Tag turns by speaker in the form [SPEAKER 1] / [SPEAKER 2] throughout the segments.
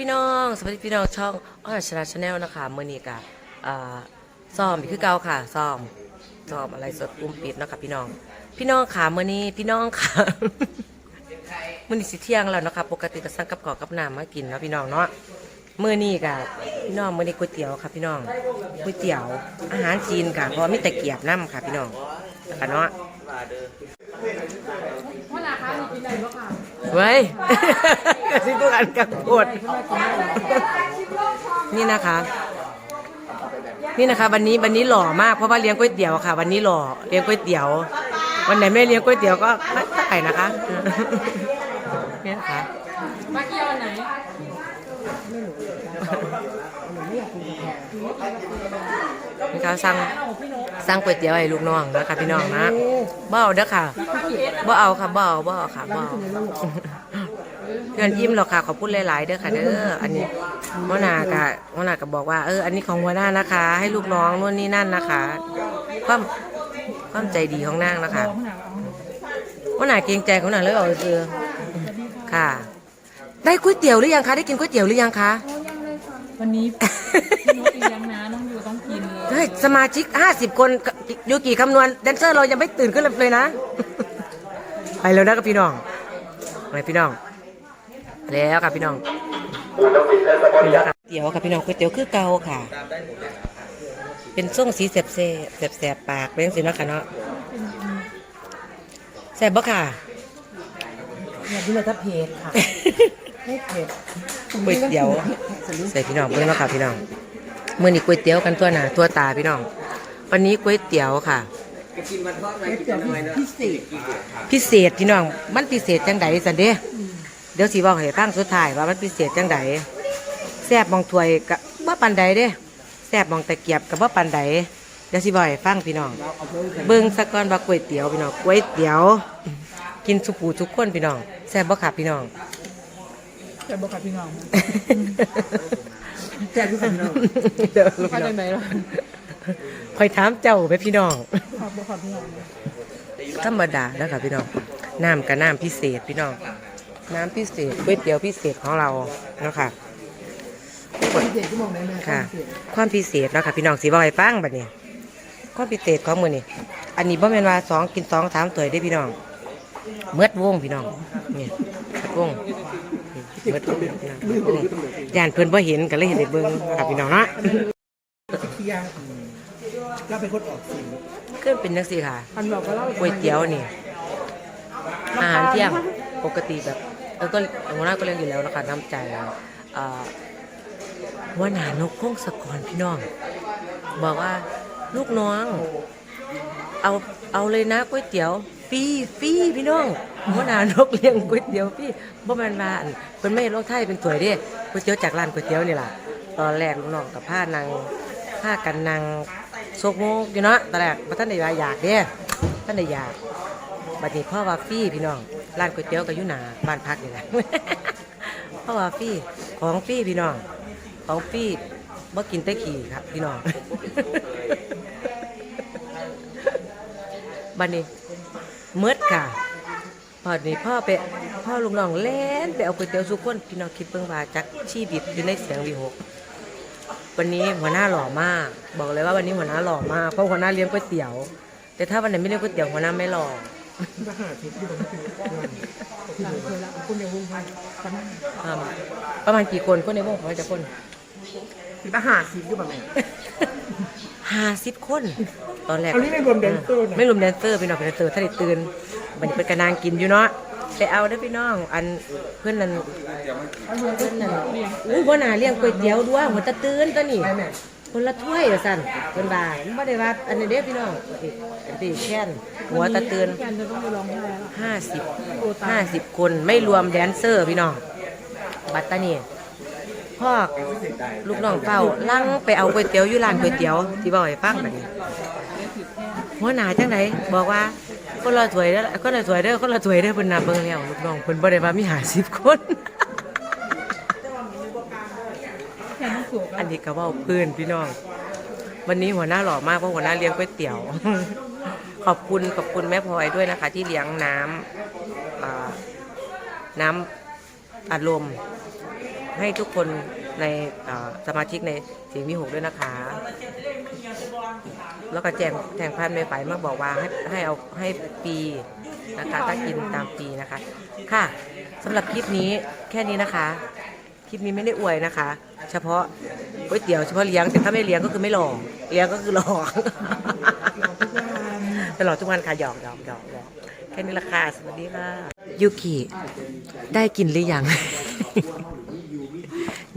[SPEAKER 1] พี่น้องสวัสดีพี่น้องช่องอ้อชนะชาแนลนะคะเมื่อนี้กับซ้อมคือเก่าค่ะซ้อมซ้อมอะไรสดปุ่มปิดนะคะพี่น้อง พี่น้องขาเมื่อนี้พี่น้องขาเมื่อนี้สิเที่ยงแล้วนะคะปกติก็สั่งกับขาวกับน้ำมากินนะพี่น้องเนาะเมื่อนี้กับพี่น้องเมื่อนี้ก๋วยเตี๋ยวค่ะพี่น้องก๋วยเตี๋ยวอาหารจีนค่ะเพราะมีแต่เกียบน้ำค่ะพี่น้อง นะคะเนาะ
[SPEAKER 2] ว่าราคามีกินได้บ่ค่ะ
[SPEAKER 1] เว้ยกระซิบตัวกันกับปวดนี่นะคะ นี่นะคะ วันนี้วันนี้หล่อมากเพราะว่าเลี้ยงก๋วยเตี๋ยวค่ะ วันนี้หล่อเลี้ยงก๋วยเตี๋ยว วันไหนไม่เลี้ยงก๋วยเตี๋ยวก็ไม่ได้นะคะนี่นะคะ
[SPEAKER 2] มาเกี่ยวอันไหน
[SPEAKER 1] นี่ค่ะสั่งสั่งก๋วยเตี๋ยวให้ลูกน้องนะคะพี่น้องนะบ่เอาเด้อค่ะบ่เอาค่ะบ่เอาบ่เอาค่ะบ่เอาเพื่อนยิ้มหรอกค่ะขอพูดหลายๆเด้อค่ะเด้ออันนี้หัวหน้ากะหัวหน้าก็บอกว่าเอออันนี้ของหัวหน้านะคะ ให้ลูกน้องนู่นนี่นั่นนะคะความความใจดีของนางนะคะหัวหน้าเกรงใจของนางเลยเอาเสือค่ะ ได้ก๋วยเตี๋ยวหรือยังคะ ได้กินก๋วยเตี๋ยวหรือยังคะ
[SPEAKER 2] วันนี้พี่นุ๊กเลี้ยงนะน้องอยู่ต้องกินเลย
[SPEAKER 1] เฮ้ย สมาชิก 50 คนยูกี่คำนวณแดนเซอร์เรายังไม่ตื่นขึ้นเลยนะ ไปแล้วนะกับพี่น้อง ไปพี่น้อง แล้วค่ะพี่น้องนี่นะคะเตี๋ยวค่ะพี่น้องก๋วยเตี๋ยวคือเก่าค่ะ เป็นส่งสีแสบแสบแสบๆปากเป็นสิเนาะค่ะเนาะแสบบ่ค่ะ
[SPEAKER 3] เนี่ยดูเลยถ้าเผ็ดค่ะ ไม่เผ็ด
[SPEAKER 1] ก๋วยเตี๋ยวใส่พี่น้องเพื่อนเนาค่ะพี่น้องเมื่อนี้ก๋วยเตี๋ยวกันตัวหนาตัวตาพี่น้อง วันนี้ก๋วยเตี๋ยวค่ะ
[SPEAKER 3] พิเศษ
[SPEAKER 1] พิเศษพี่น้องมันพิเศษจังใดสันเด้เดี๋ยวสิบอกให้ฟังสุดท้ายว่ามันพิเศษจังใดแซบมองถวยกับว่าปันใดเด้แซบมองตะเกียบกับว่าปันใดเดี๋ยวสิบอกให้ฟังพี่น้อง เบิ่งสักก่อนว่าก๋วยเตี๋ยวพี่น้องก๋วยเตี๋ยว กินสุปูทุกคนพี่น้องแซบบ่ค่ะพี่น้อง
[SPEAKER 2] แต่บอกกับพี่น้อง
[SPEAKER 3] แซ่บทุกคนเนาะ
[SPEAKER 1] เดี๋ยว
[SPEAKER 2] เข้าใจไหมล่ะ
[SPEAKER 1] คอยถามเจ้าไปพี่น้อง
[SPEAKER 2] ขอบบอกกับพี่น้อง
[SPEAKER 1] ธรรมดาแล้วค่ะพี่น้อง น้ำกับน้ำพิเศษพี่น้อง น้ำพิเศษก๋วยเตี๋ยวพิเศษของเราเนาะค่ะ
[SPEAKER 3] พิเศษที่มองได้ไหม
[SPEAKER 1] ค่ะ ความพิเศษเนาะค่ะพี่น้องสีบอยฟังบัดนี้ความพิเศษของมือนี่อันนี้บ่แม่นว่าสองกินสองสามตัวได้พี่น้องเมื่อวงพี่น้องนี่เมื่อ วงเมื่อวงพี่น้องเบิดวงย่านเพิ่นบ่เห็นก็เลยเห็นได้เบิ่งค่ะพี่น้องเนาะ
[SPEAKER 3] เที่ยงเราเป็นคนออกเสียง
[SPEAKER 1] เครื่องเป็นจังซี่ค่ะ
[SPEAKER 2] อันบอกก็เล่า
[SPEAKER 1] ก๋วยเตี๋ยวนี่อาหารเที่ยงปกติแบบเออก็หัวหน้าก็เลี้ยงอยู่แล้วนะคะน้ำใจเอ่อหัวหน้านกพงศกรพี่น้อง บอกว่าลูกน้อง เอาเอาเลยนะก๋วยเตี๋ยว ฟรีฟรีพี่น้องหัวหน้านกเลี้ยงก๋วยเตี๋ยวฟรีบ่แม่นว่าอันเพิ่นไม่ให้ลงไทยเป็นถ้วยเด้ก๋วยเตี๋ยวจากร้านก๋วยเตี๋ยวนี่ล่ะ ตอนแรกลูกน้องกับผ้านางผ้ากันนางโซกโมกอยู่เนาะตอนแรกบ่ทันได้ว่าอยากเด้ท่านได้อยากบัดนี้พ่อว่าฟรีพี่น้องร้านก๋วยเตี๋ยวก็อยู่หน้าบ้านพักนี่แหละ พ่อว่าฟรีของฟรีพี่น้อง ของฟรีบ่กินแต่ขี้ครับพี่น้อง บัดนี้ เมืดค่ะพอนี้พ่อไปพ่อลุงน้องเล่นไปเอาก๋วยเตี๋ยวสุกคนพี่น้องคิดเบิ่งว่าจักชีวิตอยู่ในเสียงวีหกวันนี้หัวหน้าหล่อมาก บอกเลยว่าวันนี้หัวหน้าหล่อมากเพราะหัวหน้าเลี้ยงก๋วยเตี๋ยว แต่ถ้าวันไหนไม่เลี้ยงก๋วยเตี๋ยวหัวหน้าไม่หล่อ
[SPEAKER 3] ทหารที่อยู่ตรงนี้
[SPEAKER 2] หลังเคยละคุณเดียววงไฟประมาณ
[SPEAKER 1] อ่าประมาณกี่คนคนในวงของเราจะคน
[SPEAKER 3] ทหารที่อยู่แบบไหน
[SPEAKER 1] ห้าสิบคน ตอนแรก
[SPEAKER 3] อันนี้ไม่รวมแดนเซอร์นะ
[SPEAKER 1] ไม่รวมแดนเซอร์พี่น้องเป็นแดนเซอร์ถ้าได้ตื่นบัดนี้เป็นกระนางกินอยู่เนาะไปเอาเด้อพี่น้อง อันเพื่อนนั่นเพื่อนนั่นอุ้ยบ่น่าเลี้ยงก๋วยเตี๋ยวด้วยหัวตะตื่นตัวนี้
[SPEAKER 3] ไปแม่
[SPEAKER 1] คนละถ้วยเด้อสั่นเพิ่นว่าบ่ได้ว่าอันนี้เด้อพี่น้องอันนี้แค่นหัวตะตื่น
[SPEAKER 2] แกนจะต้องไปร้องไห้แล้ว
[SPEAKER 1] ห้าสิบห้าสิบคนไม่รวมแดนเซอร์พี่น้องบัตตานี่พ่อลูกน้องเฝ้าลั่งไปเอาก๋วยเตี๋ยวอยู่ร้านก๋วยเตี๋ยวที่บอกให้ฟังแบบนี้ หัวหน้าจังไดบอกว่าคนละถ้วยเด้อคนละถ้วยเด้อคนละถ้วยเด้อเพิ่นนับเบิ่งแล้วลูกน้องเพิ่นบ่ได้ว่ามี50คน
[SPEAKER 2] แค่นั้นสูง
[SPEAKER 1] อันนี้ก็เว้าเพื่อนพี่น้อง วันนี้หัวหน้าหล่อมากเพราะหัวหน้าเลี้ยงก๋วยเตี๋ยว ขอบคุณขอบคุณแม่พลอยด้วยนะคะ ที่เลี้ยงน้ำอ่าน้ำอัดลมให้ทุกคน ในสมาชิกในสียงวิหกด้วยนะคะ แล้วก็แจงแจ้งพันไม่ไปมาบอกว่าให้ให้เอาให้ปีนะคะถ้ากินตามปีนะคะ ค่ะสำหรับคลิปนี้แค่นี้นะคะ คลิปนี้ไม่ได้อวยนะคะ เฉพาะก๋วยเตี๋ยวเฉพาะเลี้ยงแต่ถ้าไม่เลี้ยงก็คือไม่หลอกเลี้ยงก็คือหลอกตลอดทุกวันค่ะหยอกหยอกหยอกหยอกแค่นี้ละค่ะสวัสดีค่ะยูกิได้กินหรือยัง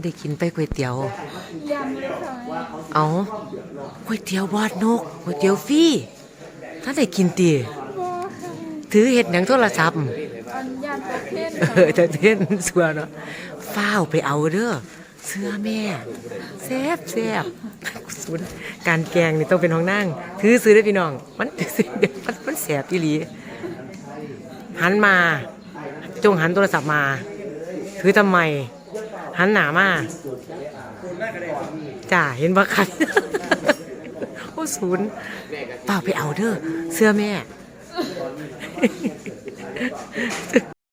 [SPEAKER 1] ได้กินไปก๋วยเตี๋ยว
[SPEAKER 2] ยังเลยค่ะ
[SPEAKER 1] เอาก๋วยเตี๋ยวบอดนกก๋วยเตี๋ยวฟรีถ้าได้กินตี
[SPEAKER 2] พ่อค่ะ
[SPEAKER 1] ถือเห็ดหนังโทรศัพท์
[SPEAKER 2] อันยานประเทศ
[SPEAKER 1] เอ
[SPEAKER 2] ค่ะ
[SPEAKER 1] อจะเต้นสัวเนาะฟ้าวไปเอาเด้อเสื้อแม่แซ่บแซ่บสุดการแกงนี่ต้องเป็นของนั่ง ถือซื้อได้อพี่น้อง มันมันมันแสบอีหลีหันมา จงหันโทรศัพท์มา ถือทำไม หันหนามาจ้าเห็นบ่คันโอ้ศูนย์เปล่าไปเอาเด้อเสื้อแม่